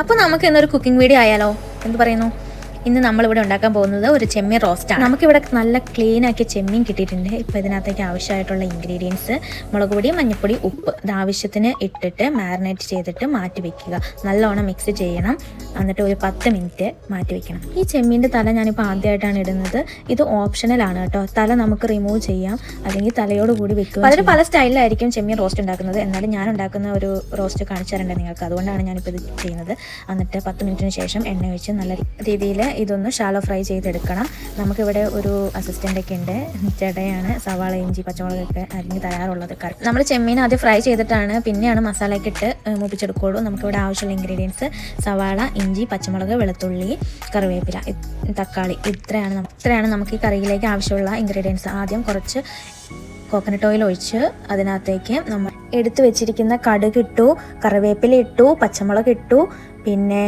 അപ്പോൾ നമുക്ക് ഇന്നൊരു കുക്കിംഗ് വീഡിയോ ആയാലോ? എന്ത് പറയുന്നു? ഇന്ന് നമ്മളിവിടെ ഉണ്ടാക്കാൻ പോകുന്നത് ഒരു ചെമ്മീൻ റോസ്റ്റ് റോസ്റ്റാണ് നമുക്കിവിടെ നല്ല ക്ലീൻ ആക്കിയ ചെമ്മീൻ കിട്ടിയിട്ടുണ്ട്. ഇപ്പോൾ ഇതിനകത്തേക്ക് ആവശ്യമായിട്ടുള്ള ഇൻഗ്രീഡിയൻസ് മുളക് പൊടി മഞ്ഞൾപ്പൊടി ഉപ്പ്. ഇത് ആവശ്യത്തിന് ഇട്ടിട്ട് മാരിനേറ്റ് ചെയ്തിട്ട് മാറ്റി വെക്കുക. നല്ലോണം മിക്സ് ചെയ്യണം. എന്നിട്ട് ഒരു പത്ത് മിനിറ്റ് മാറ്റി വെക്കണം. ഈ ചെമ്മീന്റെ തല ഞാനിപ്പോൾ ആദ്യമായിട്ടാണ് ഇടുന്നത്. ഇത് ഓപ്ഷണലാണ് കേട്ടോ. തല നമുക്ക് റിമൂവ് ചെയ്യാം. അല്ലെങ്കിൽ തലയോട് കൂടി വെക്കുക പലരും പല സ്റ്റൈലിലായിരിക്കും ചെമ്മീൻ റോസ്റ്റ് ഉണ്ടാക്കുന്നത്. എന്നാലും ഞാൻ ഉണ്ടാക്കുന്ന ഒരു റോസ്റ്റ് കാണിച്ചു തരേണ്ടത് നിങ്ങൾക്ക്. അതുകൊണ്ടാണ് ഞാനിപ്പോൾ ഇത് ചെയ്യുന്നത്. എന്നിട്ട് പത്ത് മിനിറ്റിന് ശേഷം എണ്ണ ഒഴിച്ച് നല്ല രീതിയിൽ ഇതൊന്ന് ഷാലോ ഫ്രൈ ചെയ്തെടുക്കണം. നമുക്കിവിടെ ഒരു അസിസ്റ്റന്റ് ഒക്കെ ഉണ്ട്. ചടയാണ് സവാള ഇഞ്ചി പച്ചമുളകൊക്കെ അരിഞ്ഞ് തയ്യാറുള്ളത് കറി. നമ്മൾ ചെമ്മീൻ ആദ്യം ഫ്രൈ ചെയ്തിട്ടാണ് പിന്നെയാണ് മസാലയൊക്കെ ഇട്ട് മൂപ്പിച്ചെടുക്കുള്ളൂ. നമുക്കിവിടെ ആവശ്യമുള്ള ഇൻഗ്രീഡിയൻസ് സവാള ഇഞ്ചി പച്ചമുളക് വെളുത്തുള്ളി കറിവേപ്പില തക്കാളി ഇത്രയാണ് ഇത്രയാണ് നമുക്ക് ഈ കറിയിലേക്ക് ആവശ്യമുള്ള ഇൻഗ്രീഡിയൻസ് ആദ്യം കുറച്ച് കോക്കനട്ട് ഓയിൽ ഒഴിച്ച് അതിനകത്തേക്ക് നമ്മൾ എടുത്തു വെച്ചിരിക്കുന്ന കടുക് ഇട്ടു കറിവേപ്പില ഇട്ടു പച്ചമുളക് ഇട്ടു പിന്നെ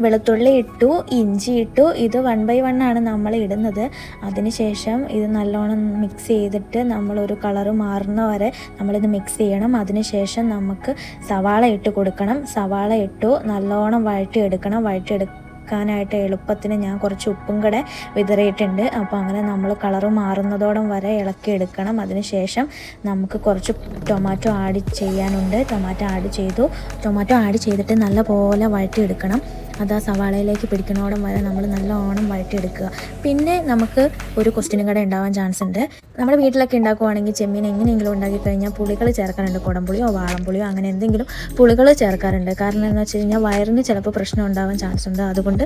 വെളുത്തുള്ളി ഇട്ടു ഇഞ്ചി ഇട്ടു. ഇത് വൺ ബൈ വൺ ആണ് നമ്മൾ ഇടുന്നത്. അതിനുശേഷം ഇത് നല്ലോണം മിക്സ് ചെയ്തിട്ട് നമ്മളൊരു കളറ് മാറുന്ന വരെ നമ്മളിത് മിക്സ് ചെയ്യണം. അതിനുശേഷം നമുക്ക് സവാള ഇട്ട് കൊടുക്കണം. സവാള ഇട്ടു നല്ലോണം വഴറ്റിയെടുക്കണം. വഴറ്റിയെടുക്കാനായിട്ട് എളുപ്പത്തിന് ഞാൻ കുറച്ച് ഉപ്പും കൂടെ വിതറിയിട്ടുണ്ട്. അപ്പോൾ അങ്ങനെ നമ്മൾ കളറ് മാറുന്നതോടും വരെ ഇളക്കി എടുക്കണം. അതിനുശേഷം നമുക്ക് കുറച്ച് ടൊമാറ്റോ ആഡ് ചെയ്യാനുണ്ട്. ടൊമാറ്റോ ആഡ് ചെയ്തു. ടൊമാറ്റോ ആഡ് ചെയ്തിട്ട് നല്ലപോലെ വഴറ്റിയെടുക്കണം. അത് ആ സവാളയിലേക്ക് പിടിക്കണോടം വരെ നമ്മൾ നല്ല ഓണം വഴറ്റിയെടുക്കുക. പിന്നെ നമുക്ക് ഒരു ക്വസ്റ്റിനും കൂടെ ഉണ്ടാവാൻ ചാൻസ് ഉണ്ട്. നമ്മുടെ വീട്ടിലൊക്കെ ഉണ്ടാക്കുവാണെങ്കിൽ ചെമ്മീൻ എങ്ങനെയെങ്കിലും ഉണ്ടാക്കി കഴിഞ്ഞാൽ പുളികൾ ചേർക്കാറുണ്ട്. കുടംപുളിയോ വാളംപുളിയോ അങ്ങനെ എന്തെങ്കിലും പുളികൾ ചേർക്കാറുണ്ട്. കാരണം എന്ന് വെച്ച് കഴിഞ്ഞാൽ വയറിന് ചിലപ്പോൾ പ്രശ്നം ഉണ്ടാവാൻ ചാൻസ് ഉണ്ട്. അതുകൊണ്ട്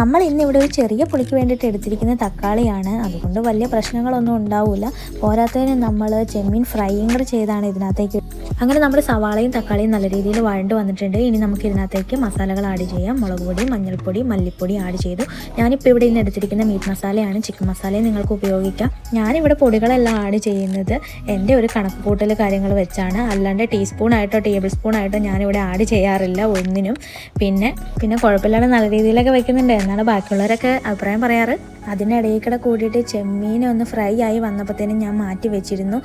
നമ്മൾ ഇന്ന് ഇവിടെ ഒരു ചെറിയ പുളിക്ക് വേണ്ടിയിട്ട് എടുത്തിരിക്കുന്ന തക്കാളിയാണ്. അതുകൊണ്ട് വലിയ പ്രശ്നങ്ങളൊന്നും ഉണ്ടാവില്ല പോരാത്തതിന് നമ്മൾ ചെമ്മീൻ ഫ്രൈയും ചെയ്താണ് ഇതിനകത്തേക്ക് അങ്ങനെ നമ്മുടെ സവാളയും തക്കാളിയും നല്ല രീതിയിൽ വഴണ്ട് വന്നിട്ടുണ്ട്. ഇനി നമുക്ക് ഇതിനകത്തേക്ക് മസാലകൾ ആഡ് ചെയ്യാം. മുളക് പൊടി മഞ്ഞൾപ്പൊടി മല്ലിപ്പൊടി ആഡ് ചെയ്തു. ഞാനിപ്പോൾ ഇവിടെ ഇന്ന് എടുത്തിരിക്കുന്ന മീറ്റ് മസാലയാണ് ചിക്കൻ മസാലയും നിങ്ങൾക്ക് ഉപയോഗിക്കാം. ഞാനിവിടെ പൊടികളെല്ലാം ആഡ് ചെയ്യുന്നത് എന്റെ ഒരു കണക്ക് കൂട്ടൽ കാര്യങ്ങൾ വെച്ചാണ്. അല്ലാണ്ട് ടീസ്പൂൺ ആയിട്ടോ ടേബിൾ സ്പൂൺ ആയിട്ടോ ഞാനിവിടെ ആഡ് ചെയ്യാറില്ല ഒന്നിനും. പിന്നെ പിന്നെ കുഴപ്പമില്ലാതെ നല്ല രീതിയിലൊക്കെ വെക്കുന്നുണ്ട്. എന്നാണ് ബാക്കിയുള്ളവരൊക്കെ അഭിപ്രായം പറയാറ്. അതിനിടയിൽ കൂടെ കൂടിയിട്ട് ചെമ്മീൻ ഒന്ന് ഫ്രൈ ആയി വന്നപ്പോഴത്തേനും ഞാൻ മാറ്റി വെച്ചിരുന്നു.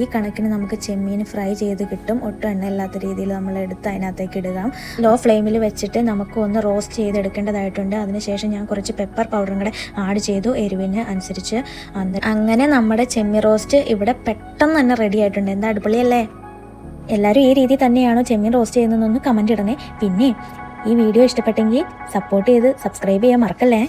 ഈ കണക്കിന് നമുക്ക് ചെമ്മീൻ ഫ്രൈ ചെയ്ത് ഒട്ടും എണ്ണ ഇല്ലാത്ത രീതിയിൽ നമ്മൾ എടുത്ത് അതിനകത്തേക്ക് ഇടുക. ലോ ഫ്ലെയിമിൽ വെച്ചിട്ട് നമുക്ക് ഒന്ന് റോസ്റ്റ് ചെയ്തെടുക്കേണ്ടതായിട്ടുണ്ട്. അതിനുശേഷം ഞാൻ കുറച്ച് പെപ്പർ പൗഡറും കൂടെ ആഡ് ചെയ്തു. എരിവിന് അനുസരിച്ച് അങ്ങനെ നമ്മുടെ ചെമ്മി റോസ്റ്റ് ഇവിടെ പെട്ടെന്ന് തന്നെ റെഡി ആയിട്ടുണ്ട്. എന്താ അടിപൊളിയല്ലേ? എല്ലാവരും ഈ രീതി തന്നെയാണോ ചെമ്മീൻ റോസ്റ്റ് ചെയ്യുന്നതെന്നൊന്ന് കമന്റ് ഇടണേ. പിന്നെ ഈ വീഡിയോ ഇഷ്ടപ്പെട്ടെങ്കിൽ സപ്പോർട്ട് ചെയ്ത് സബ്സ്ക്രൈബ് ചെയ്യാൻ മറക്കല്ലേ?